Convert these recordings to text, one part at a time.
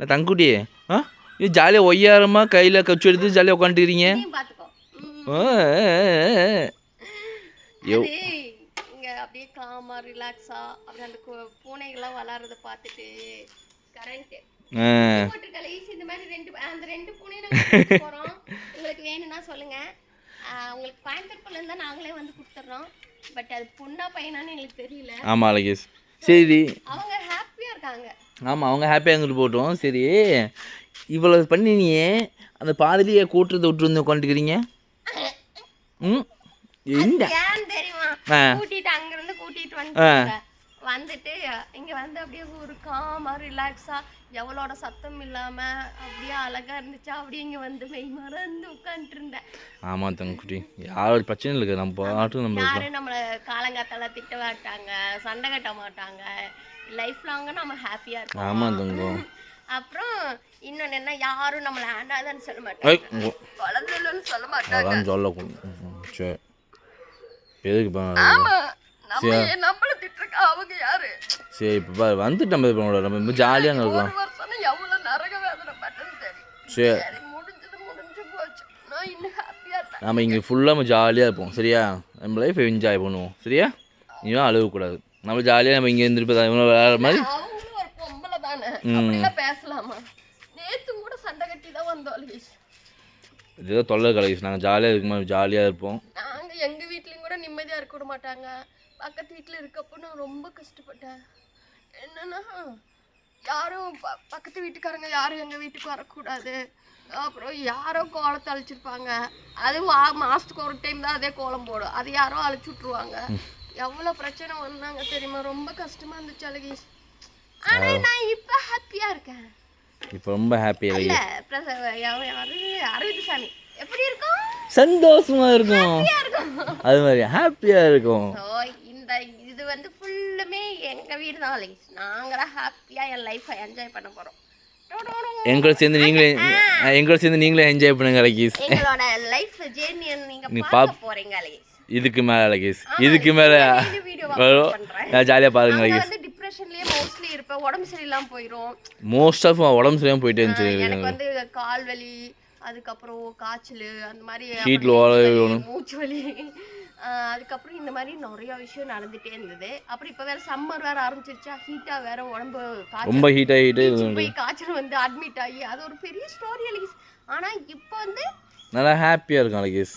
நான் தங்குட்டி ஆ? இது ஜாலியாக ஒய்யாரமாக கையில் கச்சு எடுத்து ஜாலியாக இங்க அப்படியே காமா ரிலாக்ஸா அப்படியே அந்த பூனைகள்லாம் வளர்றத பார்த்துட்டு கரண்ட் இந்த மாதிரி ரெண்டு அந்த ரெண்டு பூனையும் போறோம். உங்களுக்கு வேணும்னா சொல்லுங்க. உங்களுக்கு கோயம்புத்தூர்ல இருந்தா நாங்களே வந்து கொடுத்துட்றோம். பட் அது பொண்ணா பையனான்னு எங்களுக்கு தெரியல. அழகேஷ். சரி. அவங்க இருக்காங்க. ஆமாம் அவங்க ஹாப்பியாக இருந்துட்டு போட்டோம் சரி இவ்வளோ பண்ணினியே அந்த பாதிரியை கூட்டுறதை விட்டு வந்து உட்காந்துக்கிறீங்க ம்? என்ன தெரியுமா? கூட்டிட்டு அங்க இருந்து கூட்டிட்டு வந்துட்டாங்க. வந்துட்டு இங்க வந்து அப்படியே ஒரு காமா ரிலாக்ஸா எவ்வளோட சத்தம் இல்லாம அப்படியே அழகா இருந்துச்சா அப்படியே இங்க வந்து மெய் மறந்து உட்காந்துட்டு இருந்தேன். ஆமாம் தங்குட்டி யாரோட பிரச்சனை இல்லை நம்ம பாட்டு நம்ம. யாரும் நம்மள காலங்காத்தால திட்ட மாட்டாங்க சண்டை கட்ட மாட்டாங்க. லைஃப் லாங்க நம்ம ஹாப்பியா இருப்போம். ஆமாம் தங்கம் அப்புறம் இன்னொன்னு என்ன யாரும் நம்மள ஆண்டாதன்னு சொல்ல மாட்டாங்க. குழந்தைன்னு சொல்ல மாட்டாங்க. அதான் சொல்ல சரி எதுக்கு இப்போ? ஆமா நம்ம அவங்க யாரு? சரி இப்போ பாரு வந்துட்டு நம்ம கூடாது. நம்ம ரொம்ப ஜாலியாக வருஷம் எவ்வளவு நரக வேதனை பட்டேன்னு தெரியும். சரி சரி முடிஞ்சது முடிஞ்சு போச்சு. நான் இன்னும் ஹாப்பியா இருக்கேன் நம்ம இங்கே ஃபுல்லாக நம்ம ஜாலியாக இருப்போம் சரியா? நம்ம லைஃப்பை என்ஜாய் பண்ணுவோம் சரியா? நீயும் அழுகக்கூடாது. நம்ம ஜாலியாக நம்ம இங்கே இருந்துட்டு இவங்க விளையாடுற மாதிரி. அவங்களும் ஒரு பொம்பளை தானே. அப்படிலாம் பேசலாமா? நேத்து கூட சண்டை கட்டி தான் வந்தோம் அலிஷ் ஏதோ தொல்லை கலகிஸ் நாங்கள் ஜாலியாக இருக்கும்போது ஜாலியாக இருப்போம். நாங்க எங்க வீட்லயும் கூட நிம்மதியா இருக்க விட மாட்டாங்க. பக்கத்து வீட்ல இருக்கப்போ நான் ரொம்ப கஷ்டப்பட்டேன். என்னன்னா யாரும் ப- பக்கத்து வீட்டுக்காரங்க யாரும் எங்க வீட்டுக்கு வரக்கூடாது. அப்புறம் யாரோ கோலத்தை அழிச்சிருப்பாங்க. அதுவும் மாசத்துக்கு ஒரு டைம் தான் அதே கோலம் போடும். அது யாரோ அழிச்சு விட்ருவாங்க எவ்வளோ பிரச்சனை வந்தாங்க தெரியுமா? ரொம்ப கஷ்டமா இருந்துச்சு அழகேஷ் ஆனா நான் இப்ப ஹாப்பியா இருக்கேன். இப்போ ரொம்ப ஹாப்பியாக இல்ல அரவிந்த் சாமி எப்படி இருக்கும்? சந்தோஷமா இருக்கும். அது மாதிரி ஹாப்பியாக இருக்கும். ஃபுல்லுமே எங்க வீடு தான் லைஃப் நாங்களாம் ஹாப்பியா என் லைஃப்பை என்ஜாய் பண்ண போறோம். எங்களோட சேர்ந்து நீங்களே எங்களோட சேர்ந்து நீங்களே என்ஜாய் பண்ணுங்க அலகீஸ் எங்களோட லைஃப் ஜேர்னி நீங்க பார்க்க போறீங்க லைஃப் இதுக்கு மேலே அலகீஸ் இதுக்கு மேலே ஜாலியாக பாருங்க நான் அலகீஸ் வந்து டிப்ரெஷன்லயே மோஸ்ட்லி இருப்பேன். உடம்பு சரியில்லாம போயிடும் மோஸ்ட் ஆஃப் உடம்பு சரியாம போயிட்டே இருந்துச்சு எனக்கு வந்து கால் வலி அதுக்கப்புறம் காய்ச்சல் அந்த மாதிரி ஹீட்ல. மூச்சு வலி. அதுக்கப்புறம் இந்த மாதிரி நிறைய விஷயம் நடந்துட்டே இருந்தது. அப்புறம் இப்போ வேற சம்மர் வேற ஆரம்பிச்சிருச்சா? ஹீட்டா வேற உடம்பு ரொம்ப ஹீட் ஆகிட்டு போய் காய்ச்சல் வந்து அட்மிட் ஆகி அது ஒரு பெரிய ஸ்டோரி அலிஸ் ஆனா இப்போ வந்து நல்லா ஹாப்பியாக இருக்கும் அலகீஸ்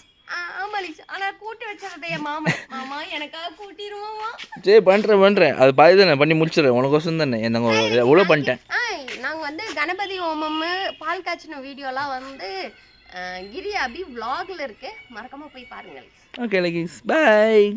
ஆமா அலிஸ் ஆனா கூட்டி வச்சதை என் மாமா. மாமா எனக்காக கூட்டிடுவோமா சரி பண்ணுறேன் பண்ணுறேன் அது பாதி தானே பண்ணி முடிச்சிடுறேன். உனக்கோசம் தானே? என்னங்க எவ்வளோ பண்ணிட்டேன்? ஆய் நாங்க வந்து கணபதி ஹோமம் பால் காய்ச்சின வீடியோலாம் வந்து கிரி அபி vlogல இருக்கு. மறக்காம போய் பாருங்கள் ஓகே லகிஸ் பாய்